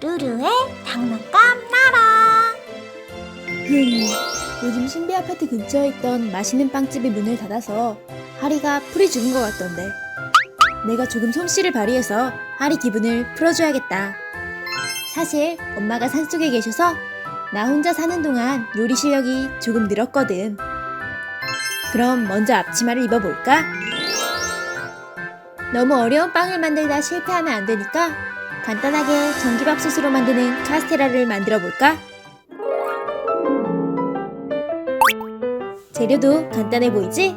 루루의 장난감 나라. 흠, 요즘 신비 아파트 근처에 있던 맛있는 빵집이 문을 닫아서 하리가 풀이 죽은 것 같던데. 내가 조금 솜씨를 발휘해서 하리 기분을 풀어줘야겠다. 사실 엄마가 산속에 계셔서 나 혼자 사는 동안 요리 실력이 조금 늘었거든. 그럼 먼저 앞치마를 입어볼까? 너무 어려운 빵을 만들다 실패하면 안 되니까 간단하게 전기밥솥으로 만드는 카스테라를 만들어 볼까? 재료도 간단해 보이지?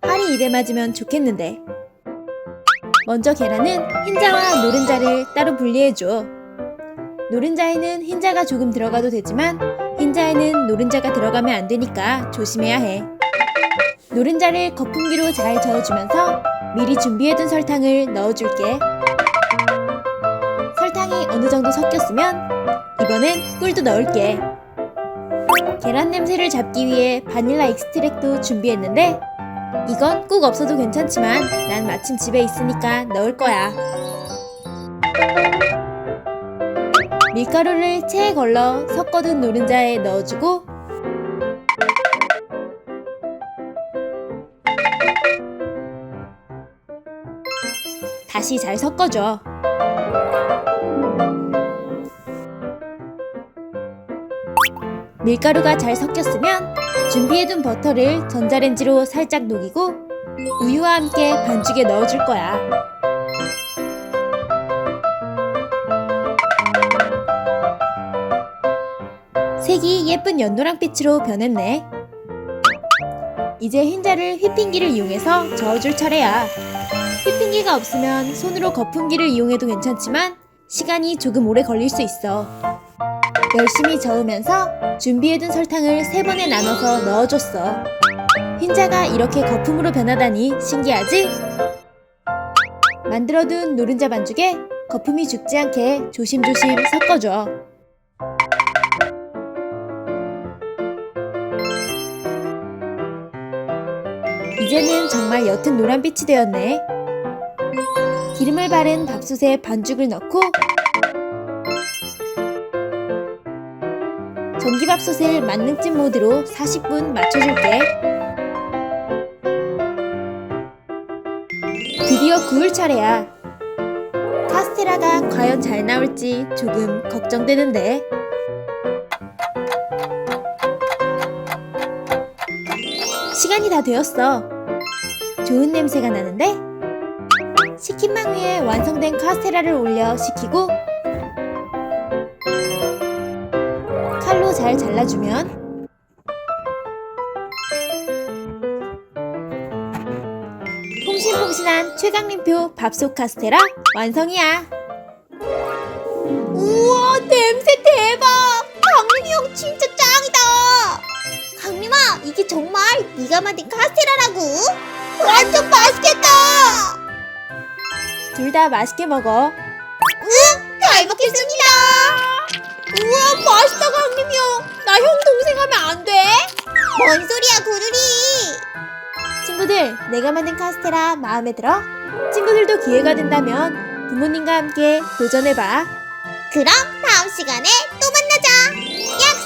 하리 입에 맞으면 좋겠는데. 먼저 계란은 흰자와 노른자를 따로 분리해줘. 노른자에는 흰자가 조금 들어가도 되지만 흰자에는 노른자가 들어가면 안 되니까 조심해야 해. 노른자를 거품기로 잘 저어주면서 미리 준비해둔 설탕을 넣어줄게. 정도 섞였으면 이번엔 꿀도 넣을게. 계란 냄새를 잡기 위해 바닐라 익스트랙도 준비했는데 이건 꼭 없어도 괜찮지만 난 마침 집에 있으니까 넣을 거야. 밀가루를 체에 걸러 섞어둔 노른자에 넣어주고 다시 잘 섞어줘. 밀가루가 잘 섞였으면 준비해둔 버터를 전자레인지로 살짝 녹이고 우유와 함께 반죽에 넣어줄 거야. 색이 예쁜 연노랑빛으로 변했네. 이제 흰자를 휘핑기를 이용해서 저어줄 차례야. 휘핑기가 없으면 손으로 거품기를 이용해도 괜찮지만 시간이 조금 오래 걸릴 수 있어. 열심히 저으면서 준비해둔 설탕을 세 번에 나눠서 넣어줬어. 흰자가 이렇게 거품으로 변하다니 신기하지? 만들어둔 노른자 반죽에 거품이 죽지 않게 조심조심 섞어줘. 이제는 정말 옅은 노란빛이 되었네. 기름을 바른 밥솥에 반죽을 넣고 전기밥솥을 만능찜 모드로 40분 맞춰줄게. 드디어 구울 차례야. 카스테라가 과연 잘 나올지 조금 걱정되는데. 시간이 다 되었어. 좋은 냄새가 나는데? 식힌망 위에 완성된 카스테라를 올려 식히고 잘 잘라주면 퐁신퐁신한 최강림표 밥솥 카스테라 완성이야. 우와 냄새 대박! 강림이 형 진짜 짱이다! 강림아 이게 정말 네가 만든 카스테라라고? 완전 맛있겠다! 둘 다 맛있게 먹어. 잘 먹겠습니다! 우와 맛있다 강림이 형! 나 형 동생 하면 안 돼? 뭔 소리야 구르리! 친구들, 내가 만든 카스테라 마음에 들어? 친구들도 기회가 된다면 부모님과 함께 도전해봐. 그럼 다음 시간에 또 만나자! 약속!